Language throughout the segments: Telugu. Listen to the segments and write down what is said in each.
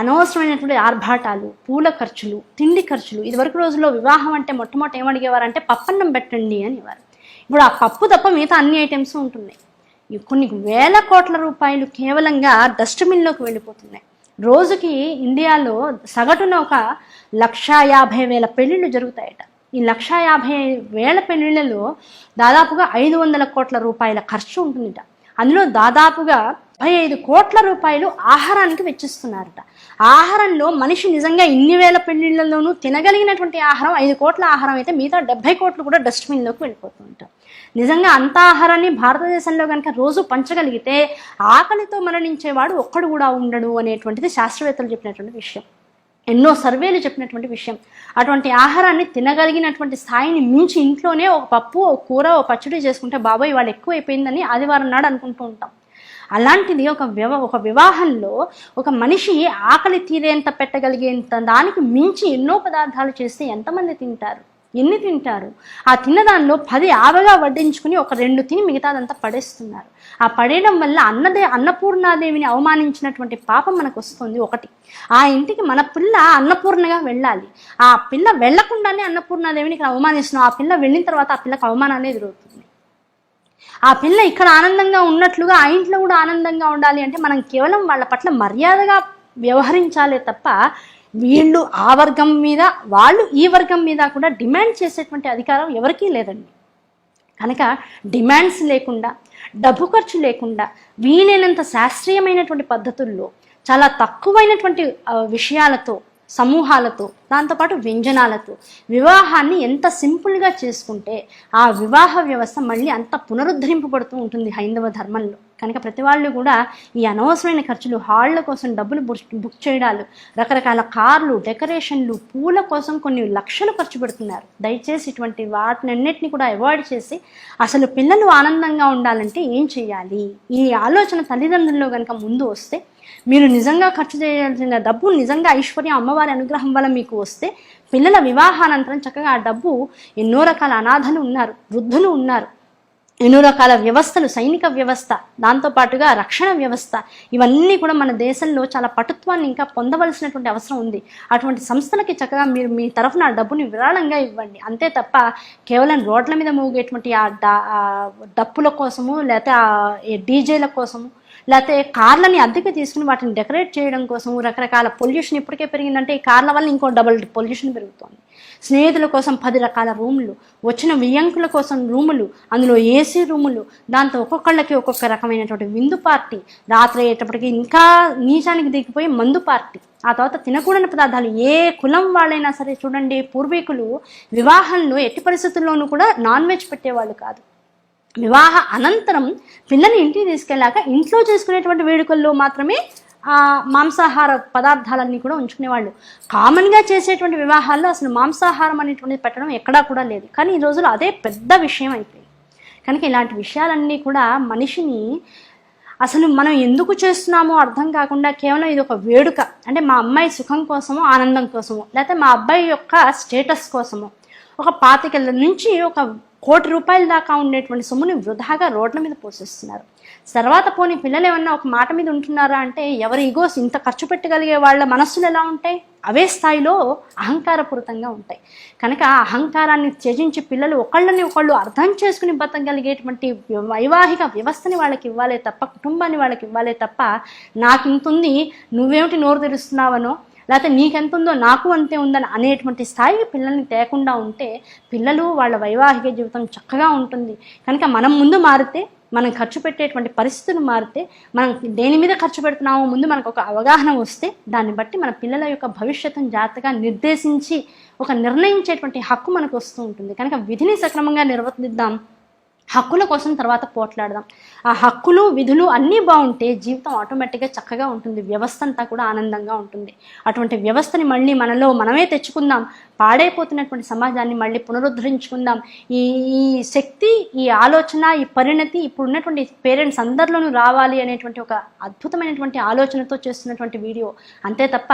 అనవసరమైనటువంటి ఆర్భాటాలు పూల ఖర్చులు తిండి ఖర్చులు ఇదివరకు రోజుల్లో వివాహం అంటే మొట్టమొదటి ఏమడిగేవారంటే పప్పన్నం పెట్టండి అనేవారు ఇప్పుడు ఆ పప్పు తప్ప మిగతా అన్ని ఐటమ్స్ ఉంటున్నాయి. కొన్ని వేల కోట్ల రూపాయలు కేవలంగా డస్ట్బిన్లోకి వెళ్ళిపోతున్నాయి. రోజుకి ఇండియాలో సగటున ఒక లక్షా యాభై వేల పెళ్ళిళ్ళు జరుగుతాయట. ఈ లక్షా యాభై వేల పెళ్ళిళ్ళలో దాదాపుగా ఐదు వందల కోట్ల రూపాయల ఖర్చు ఉంటుందిట. అందులో దాదాపుగా ముప్పై ఐదు కోట్ల రూపాయలు ఆహారానికి వెచ్చిస్తున్నారట. ఆహారంలో మనిషి నిజంగా ఇన్ని వేల పెళ్ళిళ్ళలోనూ తినగలిగినటువంటి ఆహారం ఐదు కోట్ల ఆహారం అయితే మిగతా డెబ్బై కోట్లు కూడా డస్ట్బిన్లోకి వెళ్ళిపోతూ ఉంటాం నిజంగా అంత ఆహారాన్ని భారతదేశంలో కనుక రోజు పంచగలిగితే ఆకలితో మరణించేవాడు ఒక్కడు కూడా ఉండడు అనేటువంటిది శాస్త్రవేత్తలు చెప్పినటువంటి విషయం. ఎన్నో సర్వేలు చెప్పినటువంటి విషయం. అటువంటి ఆహారాన్ని తినగలిగినటువంటి స్థాయిని మించి ఇంట్లోనే ఒక పప్పు ఒక కూర ఒక పచ్చడి చేసుకుంటే బాబాయ్ వాళ్ళు ఎక్కువ అయిపోయిందని ఆదివారం నాడు అనుకుంటూ ఉంటాం. అలాంటిది ఒక వివ ఒక వివాహంలో ఒక మనిషి ఆకలి తీరేంత పెట్టగలిగేంత దానికి మించి ఎన్నో పదార్థాలు చేస్తే ఎంతమంది తింటారు? ఎన్ని తింటారు? ఆ తిన్నదానిలో పది ఆవగా వడ్డించుకుని ఒక రెండు తిని మిగతాదంతా పడేస్తున్నారు. ఆ పడేయడం వల్ల అన్నదే అన్నపూర్ణాదేవిని అవమానించినటువంటి పాపం మనకు వస్తుంది ఒకటి. ఆ ఇంటికి మన పిల్ల అన్నపూర్ణగా వెళ్ళాలి. ఆ పిల్ల వెళ్ళకుండానే అన్నపూర్ణాదేవిని ఇక్కడ అవమానిస్తున్నాం. ఆ పిల్ల వెళ్ళిన తర్వాత ఆ పిల్లకి అవమానాన్ని ఎదురవుతుంది. ఆ పిల్ల ఇక్కడ ఆనందంగా ఉన్నట్లుగా ఆ ఇంట్లో కూడా ఆనందంగా ఉండాలి అంటే మనం కేవలం వాళ్ళ పట్ల మర్యాదగా వ్యవహరించాలే తప్ప వీళ్ళు ఆ వర్గం మీద వాళ్ళు ఈ వర్గం మీద కూడా డిమాండ్ చేసేటువంటి అధికారం ఎవరికీ లేదండి. కనుక డిమాండ్స్ లేకుండా డబ్బు ఖర్చు లేకుండా వీలైనంత శాస్త్రీయమైనటువంటి పద్ధతుల్లో చాలా తక్కువైనటువంటి విషయాలతో సమూహాలతో దాంతోపాటు వ్యంజనాలతో. వివాహాన్ని ఎంత సింపుల్గా చేసుకుంటే ఆ వివాహ వ్యవస్థ మళ్ళీ అంత పునరుద్ధరింపబడుతూ ఉంటుంది హైందవ ధర్మంలో. కనుక ప్రతి వాళ్ళు కూడా ఈ అనవసరమైన ఖర్చులు హాళ్ళ కోసం డబ్బులు బుక్ బుక్ చేయడాలు రకరకాల కార్లు డెకరేషన్లు పూల కోసం కొన్ని లక్షలు ఖర్చు పెడుతున్నారు. దయచేసి ఇటువంటి వాటినన్నిటిని కూడా అవాయిడ్ చేసి అసలు పిల్లలు ఆనందంగా ఉండాలంటే ఏం చేయాలి? ఈ ఆలోచన తల్లిదండ్రుల్లో కనుక ముందు వస్తే మీరు నిజంగా ఖర్చు చేయాల్సిన డబ్బు నిజంగా ఐశ్వర్యం అమ్మవారి అనుగ్రహం వల్ల మీకు వస్తే పిల్లల వివాహానంతరం చక్కగా ఆ డబ్బు ఎన్నో రకాల అనాథలు ఉన్నారు వృద్ధులు ఉన్నారు. ఎన్నో రకాల వ్యవస్థలు సైనిక వ్యవస్థ దాంతోపాటుగా రక్షణ వ్యవస్థ ఇవన్నీ కూడా మన దేశంలో చాలా పటుత్వాన్ని ఇంకా పొందవలసినటువంటి అవసరం ఉంది. అటువంటి సంస్థలకి చక్కగా మీరు మీ తరఫున డబ్బుని విరాళంగా ఇవ్వండి. అంతే తప్ప కేవలం రోడ్ల మీద మోగేటువంటి ఆ డప్పుల కోసము లేకపోతే ఆ డీజేల కోసము లేకపోతే కార్లని అద్దెకి తీసుకుని వాటిని డెకరేట్ చేయడం కోసం రకరకాల పొల్యూషన్ ఇప్పటికే పెరిగిందంటే ఈ కార్ల వల్ల ఇంకో డబుల్ పొల్యూషన్ పెరుగుతుంది. స్నేహితుల కోసం పది రకాల రూములు వచ్చిన వియ్యంకుల కోసం రూములు అందులో ఏసీ ఏసీ రూములు. దాంతో ఒక్కొక్కళ్ళకి ఒక్కొక్క రకమైనటువంటి విందు పార్టీ. రాత్రి అయ్యేటప్పటికి ఇంకా నీచానికి దిగిపోయి మందు పార్టీ. ఆ తర్వాత తినకూడని పదార్థాలు ఏ కులం వాళ్ళైనా సరే చూడండి పూర్వీకులు వివాహంలో ఎట్టి పరిస్థితుల్లోనూ కూడా నాన్ వెజ్ పెట్టేవాళ్ళు కాదు. వివాహ అనంతరం పిల్లని ఇంటికి తీసుకెళ్ళాక ఇంట్లో చేసుకునేటువంటి వేడుకల్లో మాత్రమే ఆ మాంసాహార పదార్థాలన్నీ కూడా ఉంచుకునేవాళ్ళు. కామన్గా చేసేటువంటి వివాహాల్లో అసలు మాంసాహారం అనేటువంటిది పెట్టడం ఎక్కడా కూడా లేదు. కానీ ఈ రోజుల్లో అదే పెద్ద విషయం అయిపోయింది. కనుక ఇలాంటి విషయాలన్నీ కూడా మనిషిని అసలు మనం ఎందుకు చేస్తున్నామో అర్థం కాకుండా కేవలం ఇది ఒక వేడుక. అంటే మా అమ్మాయి సుఖం కోసమో ఆనందం కోసమో లేకపోతే మా అబ్బాయి యొక్క స్టేటస్ కోసమో. ఒక పాతికల నుంచి ఒక కోటి రూపాయల దాకా ఉండేటువంటి సొమ్ముని వృధాగా రోడ్ల మీద పోషిస్తున్నారు తర్వాత పోనీ పిల్లలు ఏమన్నా ఒక మాట మీద ఉంటున్నారా అంటే ఎవరి ఈగోస్ ఇంత ఖర్చు పెట్టగలిగే వాళ్ళ మనస్సులు ఎలా ఉంటాయి? అవే స్థాయిలో అహంకారపూరితంగా ఉంటాయి. కనుక అహంకారాన్ని త్యజించి పిల్లలు ఒకళ్ళని ఒకళ్ళు అర్థం చేసుకుని బతకగలిగేటువంటి వైవాహిక వ్యవస్థని వాళ్ళకి ఇవ్వాలే తప్ప కుటుంబాన్ని వాళ్ళకి ఇవ్వాలే తప్ప నాకు ఇంత ఉంది నువ్వేమిటి నోరు తెరుస్తున్నావనో లేకపోతే నీకెంత ఉందో నాకు అంతే ఉందని అనేటువంటి స్థాయికి పిల్లల్ని తేకుండా ఉంటే పిల్లలు వాళ్ళ వైవాహిక జీవితం చక్కగా ఉంటుంది. కనుక మనం ముందు మారితే మనం ఖర్చు పెట్టేటువంటి పరిస్థితులు మారితే మనం దేని మీద ఖర్చు పెడుతున్నామో ముందు మనకు ఒక అవగాహన వస్తే దాన్ని బట్టి మన పిల్లల యొక్క భవిష్యత్తును జాగ్రత్తగా నిర్దేశించి ఒక నిర్ణయించేటువంటి హక్కు మనకు వస్తూ ఉంటుంది. కనుక విధిని సక్రమంగా నిర్వర్తిద్దాం. హక్కుల కోసం తర్వాత పోట్లాడదాం. ఆ హక్కులు విధులు అన్నీ బాగుంటే జీవితం ఆటోమేటిక్గా చక్కగా ఉంటుంది. వ్యవస్థ అంతా కూడా ఆనందంగా ఉంటుంది. అటువంటి వ్యవస్థని మళ్ళీ మనలో మనమే తెచ్చుకుందాం. పాడైపోతున్నటువంటి సమాజాన్ని మళ్ళీ పునరుద్ధరించుకుందాం. ఈ ఈ శక్తి ఈ ఆలోచన ఈ పరిణతి ఇప్పుడు ఉన్నటువంటి పేరెంట్స్ అందరిలోనూ రావాలి అనేటువంటి ఒక అద్భుతమైనటువంటి ఆలోచనతో చేస్తున్నటువంటి వీడియో. అంతే తప్ప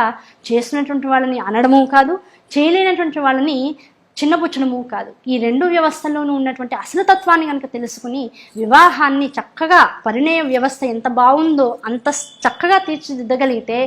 చేస్తున్నటువంటి వాళ్ళని అనడము కాదు చేయలేనటువంటి వాళ్ళని చిన్నపుచ్చడము కాదు. ఈ రెండు వ్యవస్థల్లోనూ ఉన్నటువంటి అసలు తత్వాన్ని కనుక తెలుసుకుని వివాహాన్ని చక్కగా పరిణయ వ్యవస్థ ఎంత బాగుందో అంత చక్కగా తీర్చిదిద్దగలిగితే